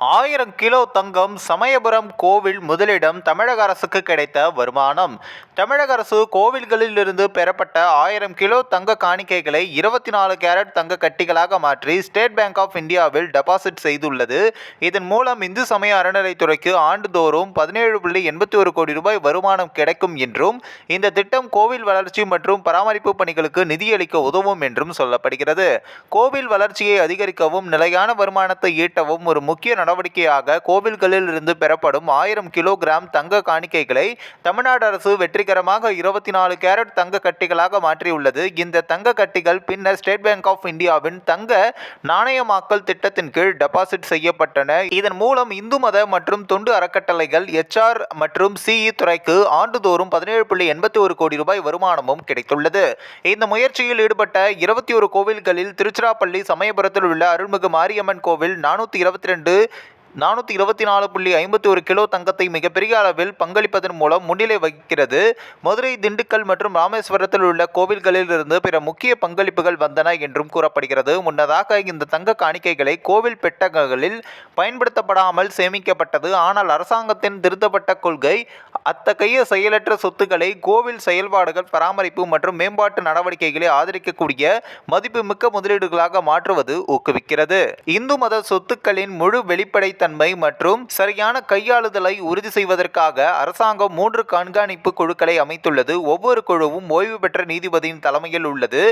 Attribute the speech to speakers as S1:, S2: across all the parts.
S1: ஆயிரம் கிலோ தங்கம் சமயபுரம் கோவில் முதலிடம் தமிழக அரசுக்கு கிடைத்த வருமானம். தமிழக அரசு கோவில்களிலிருந்து பெறப்பட்ட ஆயிரம் கிலோ தங்க காணிக்கைகளை இருபத்தி நாலு கேரட் தங்க கட்டிகளாக மாற்றி ஸ்டேட் பேங்க் ஆஃப் இந்தியாவில் டெபாசிட் செய்துள்ளது. இதன் மூலம் இந்து சமய அறநிலைத்துறைக்கு ஆண்டுதோறும் பதினேழு புள்ளி எண்பத்தி ஒரு கோடி ரூபாய் வருமானம் கிடைக்கும் என்றும் இந்த திட்டம் கோவில் வளர்ச்சி மற்றும் பராமரிப்பு பணிகளுக்கு நிதியளிக்க உதவும் என்றும் சொல்லப்படுகிறது. கோவில் வளர்ச்சியை அதிகரிக்கவும் நிலையான வருமானத்தை ஈட்டவும் ஒரு முக்கிய நடவடிக்கையாக கோவில்களில் இருந்து பெறப்படும் ஆயிரம் கிலோகிராம் தங்க காணிக்கைகளை தமிழ்நாடு அரசு வெற்றிகரமாக இருபத்தி நாலு கேரட் தங்க கட்டிகளாக மாற்றியுள்ளது. இந்த தங்க கட்டிகள் பின்னர் ஸ்டேட் பேங்க் ஆஃப் இந்தியாவின் தங்க நாணயமாக்கல் திட்டத்தின் கீழ் டெபாசிட் செய்யப்பட்டன. இதன் மூலம் இந்து மத மற்றும் தொண்டு அறக்கட்டளைகள் எச்ஆர் மற்றும் சிஇ துறைக்கு ஆண்டுதோறும் பதினேழு புள்ளி எண்பத்தி ஒரு கோடி ரூபாய் வருமானமும் கிடைத்துள்ளது. இந்த முயற்சியில் ஈடுபட்ட இருபத்தி ஒரு கோவில்களில் திருச்சிராப்பள்ளி சமயபுரத்தில் உள்ள அருள்மிகு மாரியம்மன் கோவில் நானூற்றி இருபத்தி ரெண்டு நானூற்றி இருபத்தி நாலு புள்ளி ஐம்பத்தி ஒரு கிலோ தங்கத்தை மிகப்பெரிய அளவில் பங்களிப்பதன் மூலம் முன்னிலை வகிக்கிறது. மதுரை திண்டுக்கல் மற்றும் ராமேஸ்வரத்தில் உள்ள கோவில்களில் இருந்து பிற முக்கிய பங்களிப்புகள் வந்தன என்றும் கூறப்படுகிறது. முன்னதாக இந்த தங்க காணிக்கைகளை கோவில் பெட்டகங்களில் பயன்படுத்தப்படாமல் சேமிக்கப்பட்டது. ஆனால் அரசாங்கத்தின் திருத்தப்பட்ட கொள்கை அத்தகைய செயலற்ற சொத்துக்களை கோவில் செயல்பாடுகள் பராமரிப்பு மற்றும் மேம்பாட்டு நடவடிக்கைகளை ஆதரிக்கக்கூடிய மதிப்புமிக்க முதலீடுகளாக மாற்றுவது ஊக்குவிக்கிறது. இந்து மத சொத்துக்களின் முழு வெளிப்படைத்தன்மை மற்றும் சரியான கையாளுதலை உறுதி செய்வதற்காக அரசாங்கம் மூன்று கண்காணிப்பு குழுக்களை அமைத்துள்ளது. ஒவ்வொரு குழுவும் ஓய்வு பெற்ற நீதிபதியின் தலைமையில் உள்ளது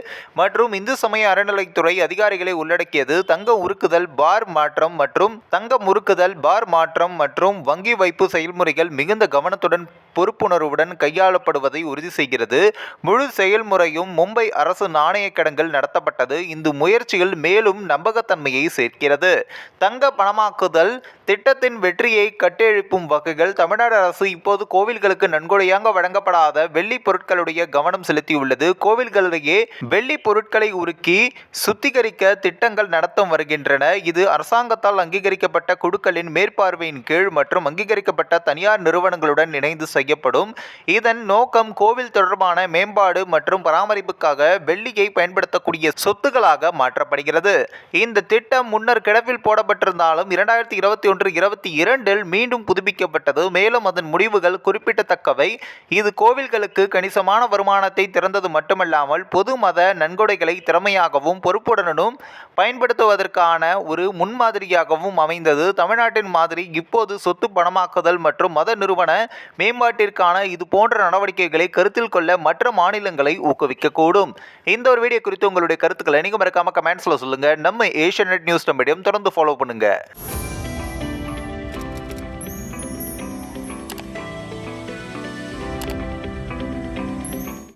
S1: மற்றும் இந்து சமய அறநிலைத்துறை அதிகாரிகளை உள்ளடக்கியது. தங்க உருக்குதல் பார் மாற்றம் மற்றும் தங்க முறுக்குதல் பார் மாற்றம் மற்றும் வங்கி வைப்பு செயல்முறைகள் மிகுந்த கவனத்துடன் பொறுப்புணர்வுடன் கையாளப்படுவதை உறுதி செய்கிறது. முழு செயல்முறையும் மும்பை அரசு நாணய கடன்கள் நடத்தப்பட்டது. இந்த முயற்சியில் மேலும் நம்பகத்தன்மையை சேர்க்கிறது. தங்க பணமாக்குதல் திட்டத்தின் வெற்றியை கட்டெழுப்பும் வகைகள். தமிழ்நாடு அரசு இப்போது கோவில்களுக்கு நன்கொடையாக வழங்கப்படாத வெள்ளி பொருட்களுடைய கவனம் செலுத்தியுள்ளது. கோவில்களிடையே வெள்ளி பொருட்களை உருக்கி சுத்திகரிக்க திட்டங்கள் நடத்தும் வருகின்றன. இது அரசாங்கத்தால் அங்கீகரிக்கப்பட்ட குழுக்களின் மேற்பார்வையின் கீழ் மற்றும் அங்கீகரிக்கப்பட்ட தனியார் நிறுவனங்களுடன் இணைந்து செய்ய செய்யப்படும். இதன் நோக்கம் கோவில் தொடர்பான மேம்பாடு மற்றும் பராமரிப்புக்காக வெள்ளியை பயன்படுத்தக்கூடிய சொத்துக்களாக மாற்றப்படுகிறது. இந்த திட்டம் முன்னர் கிடப்பில் போடப்பட்டிருந்தாலும் இரண்டாயிரத்தி இருபத்தி ஒன்று இருபத்தி இரண்டில் மீண்டும் புதுப்பிக்கப்பட்டது. மேலும் அதன் முடிவுகள் குறிப்பிடத்தக்கவை. இது கோவில்களுக்கு கணிசமான வருமானத்தை திறந்தது மட்டுமல்லாமல் பொது மத நன்கொடைகளை திறமையாகவும் பொறுப்புடனும் பயன்படுத்துவதற்கான ஒரு முன்மாதிரியாகவும் அமைந்தது. தமிழ்நாட்டின் மாதிரி இப்போது சொத்து பணமாக்குதல் மற்றும் மத நிறுவன மேம்பாட்டிற்கான இது போன்ற நடவடிக்கைகளை கருத்தில் கொள்ள மற்ற மாநிலங்களை ஊக்குவிக்கக்கூடும். இந்த ஒரு வீடியோ குறித்து உங்களுடைய கருத்துக்களை நீங்கள் மறக்காம கமெண்ட்ஸில் சொல்லுங்கள் நம்ம ஏஷியநெட் நியூஸ் மீடியம் தொடர்ந்து ஃபாலோ பண்ணுங்கள்